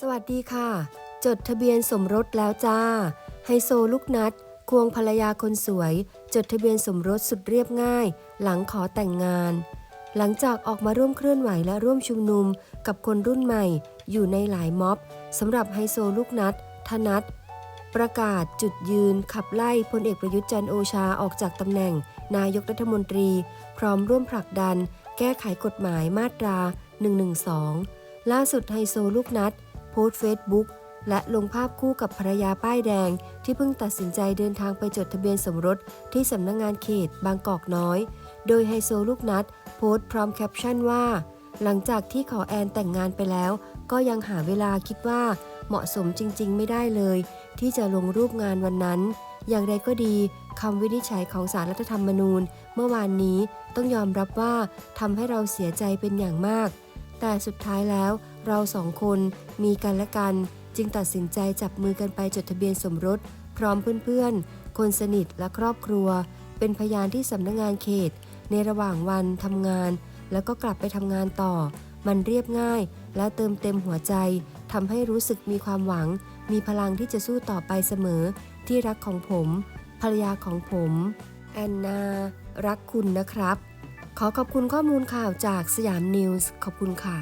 สวัสดีค่ะ จดทะเบียนสมรสแล้วจ้า ไฮโซลูกนัด ควงภรรยาคนสวย จดทะเบียนสมรสสุดเรียบง่าย หลังขอแต่งงาน หลังจากออกมาร่วมเคลื่อนไหวและร่วมชุมนุมกับคนรุ่นใหม่ อยู่ในหลายม็อบสำหรับไฮโซลูกนัด ธนัทประกาศจุดยืนขับไล่พลเอกประยุทธ์จันโอชาออกจากตำแหน่ง นายกรัฐมนตรี พร้อมร่วมผลักดัน แก้ไขกฎหมายมาตรา 112 ล่าสุดไฮโซลูกนัด พสต์เฟซบุ๊กและลงภาพคู่กับภรรยาป้ายแดง ที่เพิ่งตัดสินใจเดินทางไปจดทะเบียนสมรสที่สำนักงงานเขตบางกอกน้อย โดยไฮโซลูกนัด โพสต์พร้อมแคปชั่นว่า หลังจากที่ขอแอนแต่งงานไปแล้ว ก็ยังหาเวลาคิดว่าเหมาะสมจริง ๆ ไม่ได้เลย ที่จะลงรูปงานวันนั้น อย่างไรก็ดีคำวินิจฉัยของสารรัฐธรรมนูญ เมื่อวานนี้ต้องยอมรับว่าทำให้เราเสียใจเป็นอย่างมาก แต่สุดท้ายแล้วเราสองคนมีกันและกัน จึงตัดสินใจจับมือกันไปจดทะเบียนสมรส พร้อมเพื่อนๆ คนสนิทและครอบครัว เป็นพยานที่สำนักงงานเขต ในระหว่างวันทำงาน แล้วก็กลับไปทำงานต่อ มันเรียบง่าย และเติมเต็มหัวใจทำให้รู้สึกมีความหวัง มีพลังที่จะสู้ต่อไปเสมอ ที่รักของผม ภรรยาของผม แอนนา รักคุณนะครับ ขอขอบคุณข้อมูลข่าวจากสยามนิวส์ขอบคุณค่ะ